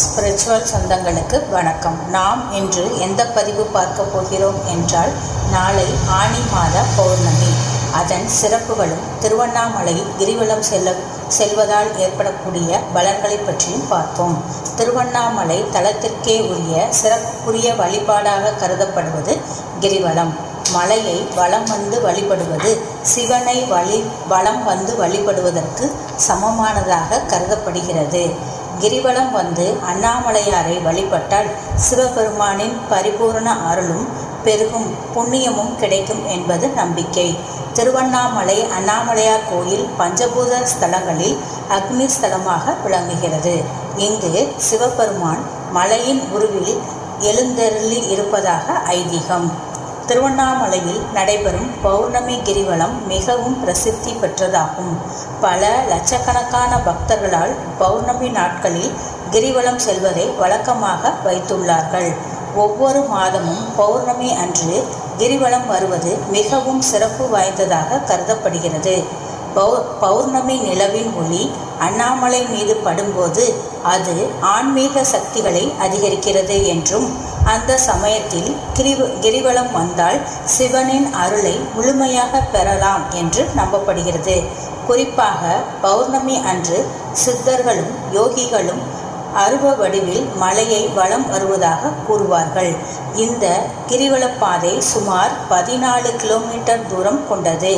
Spiritual சொந்தங்களுக்கு வணக்கம். நாம் இன்று எந்த பதிவு பார்க்க போகிறோம் என்றால் நாளை ஆனி மாத பௌர்ணமி. அதன் சிறப்புகளும் திருவண்ணாமலை கிரிவலம் செல்ல செல்வதால் ஏற்படக்கூடிய பலன்களை பற்றியும் பார்ப்போம். திருவண்ணாமலை தலத்திற்கே உரிய சிறப்புக்குரிய வழிபாடாக கருதப்படுவது கிரிவலம். மலையை வலம் வந்து வழிபடுவது சிவனை வழி வலம் வந்து வழிபடுவதற்கு சமமானதாக கருதப்படுகிறது. கிரிவலம் வந்து அண்ணாமலையாரை வழிபட்டால் சிவபெருமானின் பரிபூரண அருளும் பெருகும் புண்ணியமும் கிடைக்கும் என்பது நம்பிக்கை. திருவண்ணாமலை அண்ணாமலையார் கோயில் பஞ்சபூத ஸ்தலங்களில் அக்னி ஸ்தலமாக விளங்குகிறது. இங்கு சிவபெருமான் மலையின் உருவில் எழுந்தருளி இருப்பதாக ஐதீகம். திருவண்ணாமலையில் நடைபெறும் பௌர்ணமி கிரிவலம் மிகவும் பிரசித்தி பெற்றதாகும். பல லட்சக்கணக்கான பக்தர்களால் பௌர்ணமி நாட்களில் கிரிவலம் செல்வதை வழக்கமாக வைத்துள்ளார்கள். ஒவ்வொரு மாதமும் பௌர்ணமி அன்று கிரிவலம் வருவது மிகவும் சிறப்பு வாய்ந்ததாக கருதப்படுகிறது. பௌ பௌர்ணமி நிலவின் ஒளி அண்ணாமலை மீது படும்போது அது ஆன்மீக சக்திகளை அதிகரிக்கிறது என்றும் அந்த சமயத்தில் கிரிவ கிரிவலம் வந்தால் சிவனின் அருளை முழுமையாக பெறலாம் என்று நம்பப்படுகிறது. குறிப்பாக பௌர்ணமி அன்று சித்தர்களும் யோகிகளும் அருவ வடிவில் மலையை வலம் வருவதாக கூறுவார்கள். இந்த கிரிவலப்பாதை சுமார் பதினாலு கிலோமீட்டர் தூரம் கொண்டது.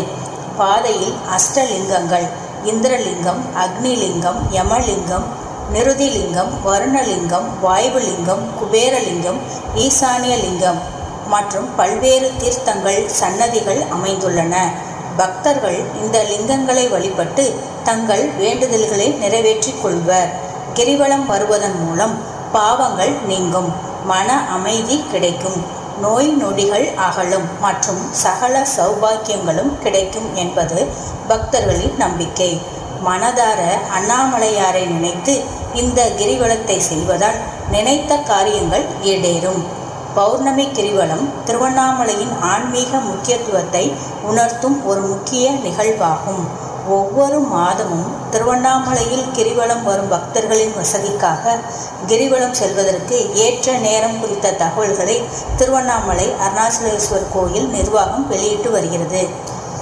பாதையில் அஷ்டலிங்கங்கள் இந்திரலிங்கம் அக்னிலிங்கம் யமலிங்கம் நிருதிலிங்கம் வருணலிங்கம் வாயுலிங்கம் குபேரலிங்கம் ஈசானியலிங்கம் மற்றும் பல்வேறு தீர்த்தங்கள் சன்னதிகள் அமைந்துள்ளன. பக்தர்கள் இந்த லிங்கங்களை வழிபட்டு தங்கள் வேண்டுதல்களை நிறைவேற்றிக் கொள்வர். கிரிவலம் வருவதன் மூலம் பாவங்கள் நீங்கும். மன அமைதி கிடைக்கும். நோய் நொடிகள் அகலும் மற்றும் சகல சௌபாக்கியங்களும் கிடைக்கும் என்பது பக்தர்களின் நம்பிக்கை. மனதார அண்ணாமலையாரை நினைத்து இந்த கிரிவலத்தை செய்வதால் நினைத்த காரியங்கள் ஈடேறும். பௌர்ணமி கிரிவலம் திருவண்ணாமலையின் ஆன்மீக முக்கியத்துவத்தை உணர்த்தும் ஒரு முக்கிய நிகழ்வாகும். ஒவ்வொரு மாதமும் திருவண்ணாமலையில் கிரிவலம் வரும் பக்தர்களின் வசதிக்காக கிரிவலம் செல்வதற்கு ஏற்ற நேரம் குறித்த தகவல்களை திருவண்ணாமலை அருணாச்சலேஸ்வர் கோயில் நிர்வாகம் வெளியிட்டு வருகிறது.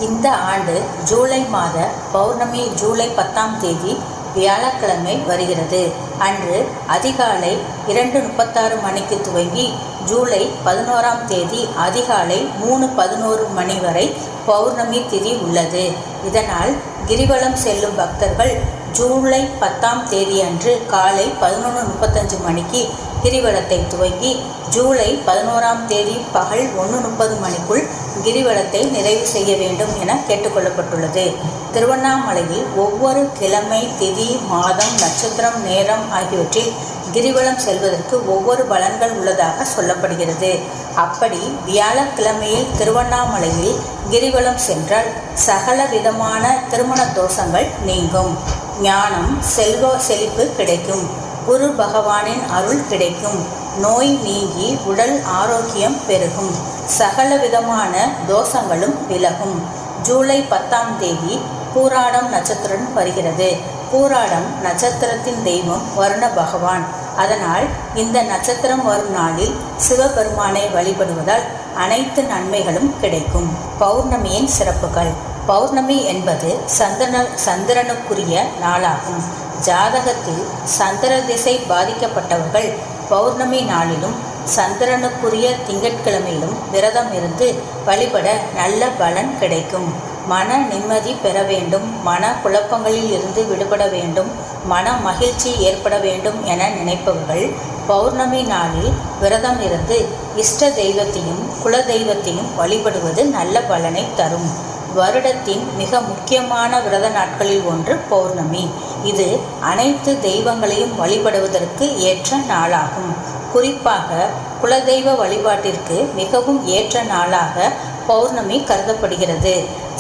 இந்த ஆண்டு ஜூலை மாத பௌர்ணமி ஜூலை பத்தாம் தேதி வியாழக்கிழமை வருகிறது. அன்று அதிகாலை இரண்டு முப்பத்தாறு மணிக்கு துவங்கி ஜூலை பதினோராம் தேதி அதிகாலை மூணு பதினோரு மணி வரை பௌர்ணமி திதி உள்ளது. இதனால் கிரிவலம் செல்லும் பக்தர்கள் ஜூலை பத்தாம் தேதி அன்று காலை பதினொன்று முப்பத்தஞ்சு மணிக்கு கிரிவலத்தை துவங்கி ஜூலை பதினோராம் தேதி பகல் ஒன்று முப்பது மணிக்குள் கிரிவலத்தை நிறைவு செய்ய வேண்டும் என கேட்டுக்கொள்ளப்பட்டுள்ளது. திருவண்ணாமலையில் ஒவ்வொரு கிழமை திதி மாதம் நட்சத்திரம் நேரம் ஆகியவற்றில் கிரிவலம் செல்வதற்கு ஒவ்வொரு பலன்கள் உள்ளதாக சொல்லப்படுகிறது. அப்படி வியாழக்கிழமையில் திருவண்ணாமலையில் கிரிவலம் சென்றால் சகல விதமான திருமண தோஷங்கள் நீங்கும். ஞானம் செல்வ செழிப்பு கிடைக்கும். குரு பகவானின் அருள் கிடைக்கும். நோய் நீங்கி உடல் ஆரோக்கியம் பெருகும். சகல விதமான தோஷங்களும் விலகும். ஜூலை பத்தாம் தேதி பூராடம் நட்சத்திரம் வருகிறது. பூராடம் நட்சத்திரத்தின் தெய்வம் வருண பகவான். அதனால் இந்த நட்சத்திரம் வரும் நாளில் சிவபெருமானை வழிபடுவதால் அனைத்து நன்மைகளும் கிடைக்கும். பௌர்ணமியின் சிறப்புகள். பௌர்ணமி என்பது சந்திரன சந்திரனுக்குரிய நாளாகும். ஜாதகத்தில் சந்திர திசை பாதிக்கப்பட்டவர்கள் பௌர்ணமி நாளிலும் சந்திரனுக்குரிய திங்கட்கிழமையிலும் விரதம் இருந்து வழிபட நல்ல பலன் கிடைக்கும். மன நிம்மதி பெற வேண்டும் மன குழப்பங்களில் இருந்து விடுபட வேண்டும் மன மகிழ்ச்சி ஏற்பட வேண்டும் என நினைப்பவர்கள் பௌர்ணமி நாளில் விரதம் இருந்து இஷ்ட தெய்வத்தையும் குல தெய்வத்தையும் வழிபடுவது நல்ல பலனை தரும். வருடத்தின் மிக முக்கியமான விரத நாட்களில் ஒன்று பௌர்ணமி. இது அனைத்து தெய்வங்களையும் வழிபடுவதற்கு ஏற்ற நாளாகும். குறிப்பாக குலதெய்வ வழிபாட்டிற்கு மிகவும் ஏற்ற நாளாக பௌர்ணமி கருதப்படுகிறது.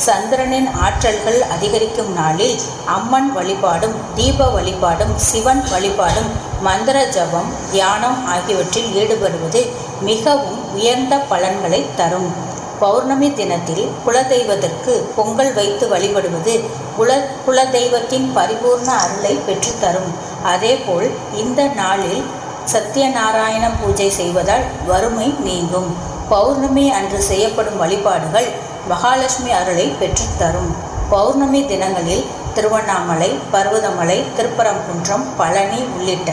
சந்திரனின் ஆற்றல்கள் அதிகரிக்கும் நாளில் அம்மன் வழிபாடும் தீப வழிபாடும் சிவன் வழிபாடும் மந்திர ஜபம் தியானம் ஆகியவற்றில் ஈடுபடுவது மிகவும் உயர்ந்த பலன்களை தரும். பௌர்ணமி தினத்தில் குலதெய்வத்திற்கு பொங்கல் வைத்து வழிபடுவது குல குலதெய்வத்தின் பரிபூர்ண அருளை பெற்றுத்தரும். அதேபோல் இந்த நாளில் சத்யநாராயண பூஜை செய்வதால் வறுமை நீங்கும். பௌர்ணமி அன்று செய்யப்படும் வழிபாடுகள் மகாலட்சுமி அருளை பெற்றுத்தரும். பௌர்ணமி தினங்களில் திருவண்ணாமலை பர்வதமலை திருப்பரங்குன்றம் பழனி உள்ளிட்ட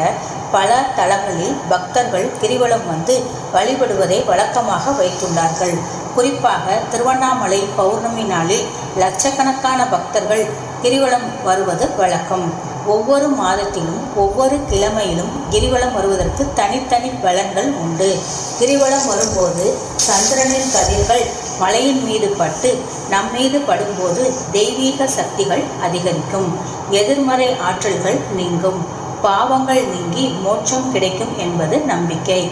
பல தலங்களில் பக்தர்கள் கிரிவலம் வந்து வழிபடுவதை வழக்கமாக வைத்துள்ளார்கள். குறிப்பாக திருவண்ணாமலை பௌர்ணமி நாளில் லட்சக்கணக்கான பக்தர்கள் கிரிவலம் வருவது வழக்கம். ஒவ்வொரு மாதத்திலும் ஒவ்வொரு கிழமையிலும் கிரிவலம் வருவதற்கு தனித்தனி பலன்கள் உண்டு. கிரிவலம் வரும்போது சந்திரனின் கதிர்கள் மலையின் மீது பட்டு நம் மீது படும்போது தெய்வீக சக்திகள் அதிகரிக்கும். எதிர்மறை ஆற்றல்கள் நீங்கும். பாவங்கள் நீங்கி மோட்சம் கிடைக்கும் என்பது நம்பிக்கை.